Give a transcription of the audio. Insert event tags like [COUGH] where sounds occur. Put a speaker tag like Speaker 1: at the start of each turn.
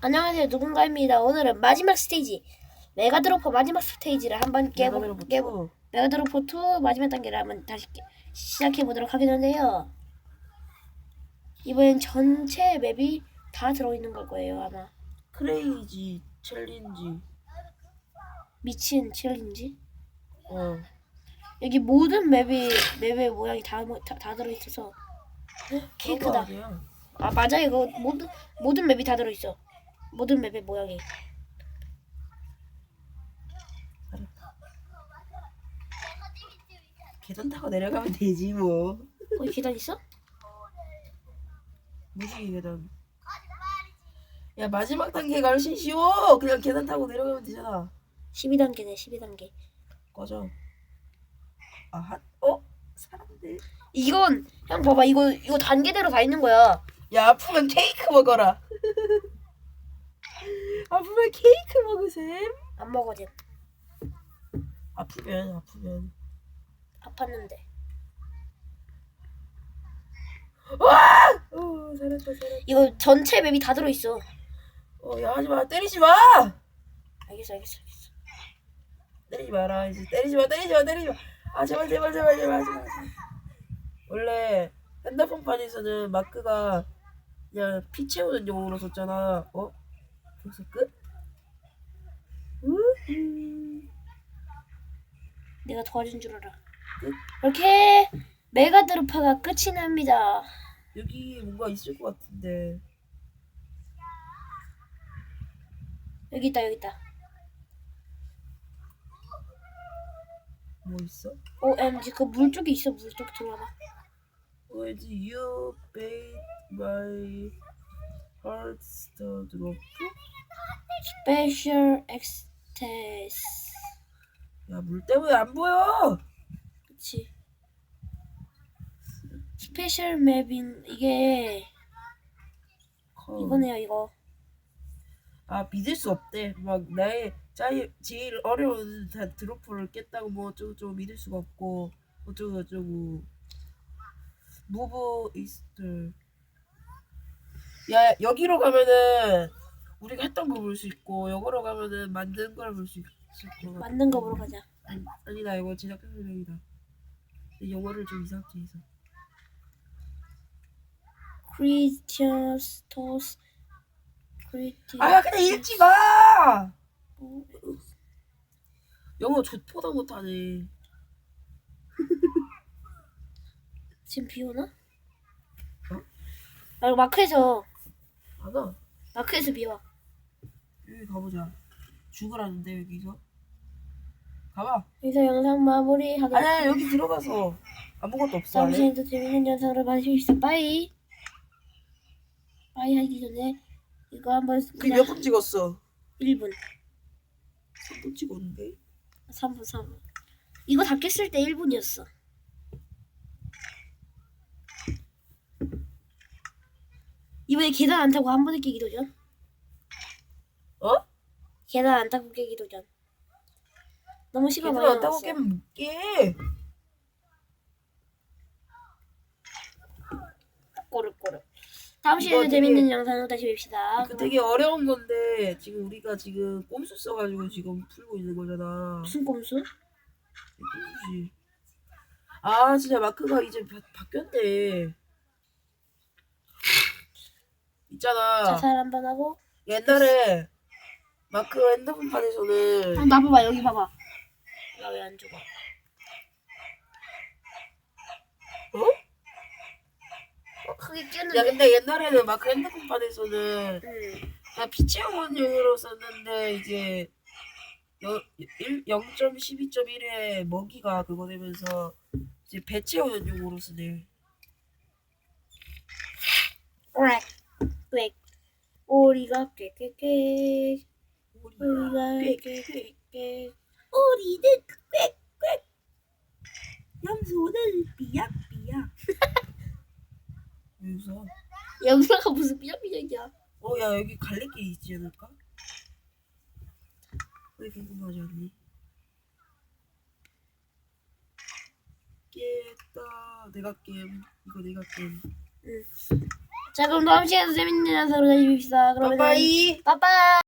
Speaker 1: 안녕하세요 누군가입니다. 오늘은 마지막 스테이지 메가드로퍼 마지막 스테이지를 한번 깨보
Speaker 2: 메가드로프
Speaker 1: 깨보 메가드로퍼 2 마지막 단계를 한번 다시 깨- 시작해 보도록 하겠는데요. 이번엔 전체 맵이 다 들어있는 걸 거예요 아마
Speaker 2: 크레이지 챌린지
Speaker 1: 미친 챌린지
Speaker 2: 어
Speaker 1: 여기 모든 맵이 맵의 모양이 다, 모- 다, 다 들어있어서 케이크다.
Speaker 2: 그거 아니야.
Speaker 1: 아 맞아 이거 모든 모든 맵이 다 들어있어. 모든 맵의 모양이.
Speaker 2: 계단 타고 내려가면 되지 뭐.
Speaker 1: 거기 계단 있어?
Speaker 2: 무슨 계단. 야 마지막 단계가 훨씬 쉬워. 그냥 계단 타고 내려가면 되잖아.
Speaker 1: 12단계네 12단계.
Speaker 2: 꺼져. 아하 어? 사람들.
Speaker 1: 이건 형 봐봐. 이거 이거 단계대로 다 있는 거야.
Speaker 2: 야 아프면 케이크 먹어라 아프면 케이크 먹으셈.
Speaker 1: 안 먹어도
Speaker 2: 아프면 아프면.
Speaker 1: 아팠는데.
Speaker 2: 어 살았다 살았다
Speaker 1: 이거 전체 맵이 다 들어있어.
Speaker 2: 어 야 하지 마. 때리지 마!
Speaker 1: 알겠어 알겠어 알겠어.
Speaker 2: 때리지 마라 이제. 때리지 마 때리지 마 때리지 마 아 제발 제발 제발 제발 제발 원래 핸드폰판에서는 마크가 그냥 피 채우는 용으로 썼잖아. 어? 벌써 끝? 우후.
Speaker 1: 내가 도와준 줄 알아.
Speaker 2: 끝.
Speaker 1: 이렇게 메가드로파가 끝이 납니다.
Speaker 2: 여기 뭔가 있을 것 같은데
Speaker 1: 여기 있다 여기 있다.
Speaker 2: 뭐 있어?
Speaker 1: OMG 그 물 쪽에 있어 물 쪽 들어와봐.
Speaker 2: 왠지 you made my heart start drop
Speaker 1: 스페셜 엑스테스.
Speaker 2: 야 물 때문에 안 보여
Speaker 1: 그치. 스페셜 맵인 이게
Speaker 2: 어.
Speaker 1: 이거네요 이거.
Speaker 2: 아 믿을 수 없대. 막 나의 제일, 제일 어려운 다 드로프를 깼다고 뭐 어쩌고 저쩌고 믿을 수가 없고 어쩌고 저쩌고 무브 이스트 야 여기로 가면은 우리가 했던 거 볼 수 있고 여기로 가면은 만든 걸 볼 수 있을 거 같아.
Speaker 1: 만든 거 보러 가자.
Speaker 2: 아니, 아니다 이거 제작자 설명이다. 근데 영어를 좀 이상하게 해서
Speaker 1: 크리스티어스토스 크리티.
Speaker 2: 아 그냥 읽지 마. 영어 좆보다 못하네. [LAUGHS]
Speaker 1: 지금 비 오나? 아 이거 마크에서
Speaker 2: 맞아.
Speaker 1: 마크에서 비 와.
Speaker 2: 여기 가보자. 죽으라는데 여기서. 가봐.
Speaker 1: 여기서 영상 마무리 하겠습니다.
Speaker 2: 아니야 여기 들어가서 아무것도 없어.
Speaker 1: 시간에 또 재밌는 영상으로 봐주십시오. 빠이. 빠이 하기 전에 이거 한번
Speaker 2: 그게
Speaker 1: 그냥
Speaker 2: 몇분 찍었어?
Speaker 1: 1분,
Speaker 2: 3분 찍었는데.
Speaker 1: 3분, 3분. 이거 다 깼을 때 1분이었어. 이번에 계단 안 타고 한 번에 깨기 도 전.
Speaker 2: 어?
Speaker 1: 계단 안 타고 깨기 도전. 너무 시간 많이
Speaker 2: 걔들 안 타고
Speaker 1: 남았어.
Speaker 2: 깨면 못 깨.
Speaker 1: 꼬르꼬르. 다음
Speaker 2: 이거
Speaker 1: 시간에
Speaker 2: 되게-
Speaker 1: 재밌는 영상으로 다시 뵙시다.
Speaker 2: 그 되게 어려운 건데 지금 우리가 지금 꼼수 써가지고 지금 풀고 있는 거잖아.
Speaker 1: 무슨 꼼수?
Speaker 2: 꼼수지. 아 진짜 마크가 이제 바, 바뀌었네. 있잖아.
Speaker 1: 자살 한 번 하고.
Speaker 2: 옛날에 마크 핸드폰판에서는
Speaker 1: 어, 나 봐봐 여기 봐봐. 나 왜 안 죽어?
Speaker 2: 어?
Speaker 1: 어, 크게
Speaker 2: 야
Speaker 1: 끼었는데.
Speaker 2: 근데 옛날에는 마크 핸드폰판에서는
Speaker 1: 응.
Speaker 2: 그냥 피치원용으로 썼는데 이제 0.12.1의 먹이가 그거 되면서 이제 배 채우는 용으로 쓰네.
Speaker 1: 렉. 오리가 꽥꽥꽥.
Speaker 2: 우리는 꽥꽥. 염소는 삐약삐약. 왜 웃어?
Speaker 1: 영사가 무슨 삐약삐약이야?
Speaker 2: 어, 야 여기 갈래길 있지 않을까? 왜 궁금하지 않니? 깼다. 내가 겜. 이거 내가 겜.
Speaker 1: 응. 자 그럼 다음 시간에도 재밌는 영상으로 다시 봅시다. 그러면
Speaker 2: 빠빠이.
Speaker 1: 빠빠이.